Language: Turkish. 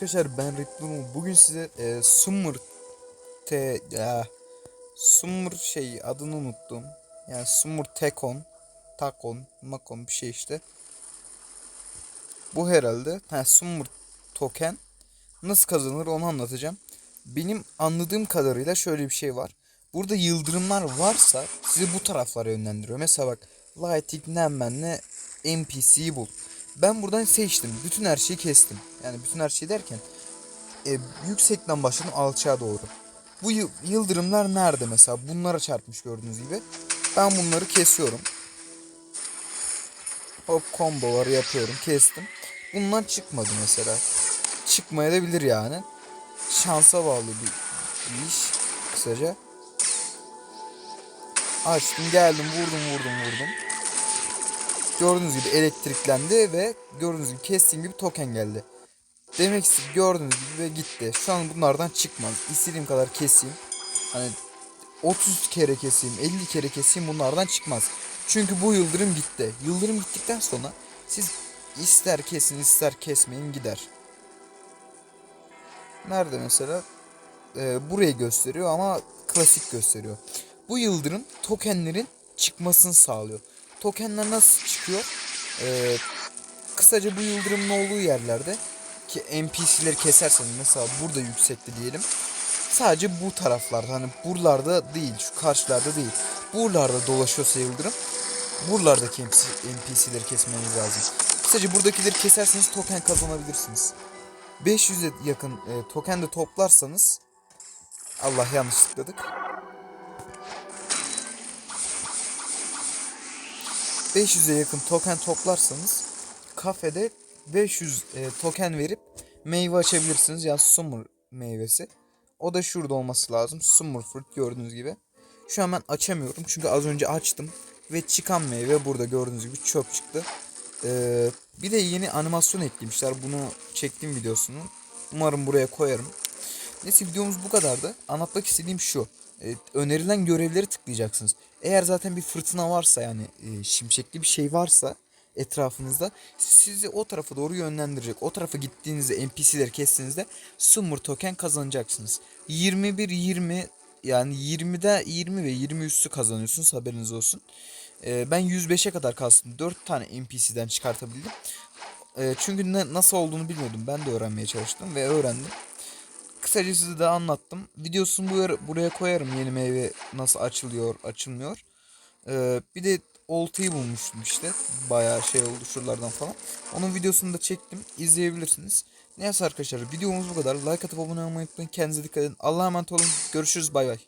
Arkadaşlar ben Ritmo. Bugün size e, Summer T ya Summer şey adını unuttum. Yani Summer Tekon, Takon, Makon bir şey işte. Bu herhalde. Ha Summer token nasıl kazanılır onu anlatacağım. Benim anladığım kadarıyla şöyle bir şey var. Burada yıldırımlar varsa sizi bu taraflara yönlendiriyor. Mesela bak Lighting Nemmen'le NPC'yi bul. Ben buradan seçtim. Bütün her şeyi kestim. Yani bütün her şey derken e, yüksekten başladım alçağa doğru. Bu yı- yıldırımlar nerede mesela? Bunlara çarpmış gördüğünüz gibi. Ben bunları kesiyorum. Hop komboları yapıyorum. Kestim. Bundan çıkmadı mesela. Çıkmaya da bilir yani. Şansa bağlı bir, bir iş. Kısaca. Açtım geldim vurdum vurdum vurdum. Gördüğünüz gibi elektriklendi ve gördüğünüz gibi kestiğim gibi token geldi. Demek ki gördüğünüz gibi ve gitti. Şu an bunlardan çıkmaz. İstediğim kadar keseyim. Hani 30 kere keseyim, 50 kere keseyim bunlardan çıkmaz. Çünkü bu yıldırım gitti. Yıldırım gittikten sonra siz ister kesin ister kesmeyin gider. Nerede mesela? Ee, burayı gösteriyor ama klasik gösteriyor. Bu yıldırım tokenlerin çıkmasını sağlıyor. Tokenler nasıl çıkıyor? Ee, kısaca bu yıldırımın olduğu yerlerde ki NPC'leri keserseniz mesela burada yüksekte diyelim. Sadece bu taraflarda hani buralarda değil şu karşılarda değil. Buralarda dolaşıyorsa yıldırım buralardaki NPC'leri kesmeniz lazım. Kısaca buradakileri keserseniz token kazanabilirsiniz. 500'e yakın e, token de toplarsanız Allah yanlış tıkladık. 500'e yakın token toplarsanız kafede 500 e, token verip meyve açabilirsiniz. Yani summer meyvesi. O da şurada olması lazım. Summer fruit gördüğünüz gibi. Şu an ben açamıyorum çünkü az önce açtım. Ve çıkan meyve burada gördüğünüz gibi çöp çıktı. Ee, bir de yeni animasyon eklemişler. Bunu çektiğim videosunu. Umarım buraya koyarım. Neyse videomuz bu kadardı. Anlatmak istediğim şu. Ee, önerilen görevleri tıklayacaksınız. Eğer zaten bir fırtına varsa yani e, şimşekli bir şey varsa etrafınızda sizi o tarafa doğru yönlendirecek. O tarafa gittiğinizde NPC'leri kestiğinizde Summer token kazanacaksınız. 21 20 yani 20'de 20 ve 20 üstü kazanıyorsunuz haberiniz olsun. Ee, ben 105'e kadar kastım. 4 tane NPC'den çıkartabildim. Çünkü ne, nasıl olduğunu bilmiyordum. Ben de öğrenmeye çalıştım ve öğrendim. Kısaca size de anlattım. Videosunu bu- buraya koyarım. Yeni meyve nasıl açılıyor, açılmıyor. Ee, bir de oltayı bulmuştum işte. Bayağı şey oldu şuralardan falan. Onun videosunu da çektim. İzleyebilirsiniz. Neyse arkadaşlar videomuz bu kadar. Like atıp abone olmayı unutmayın. Kendinize dikkat edin. Allah'a emanet olun. Görüşürüz. Bay bay.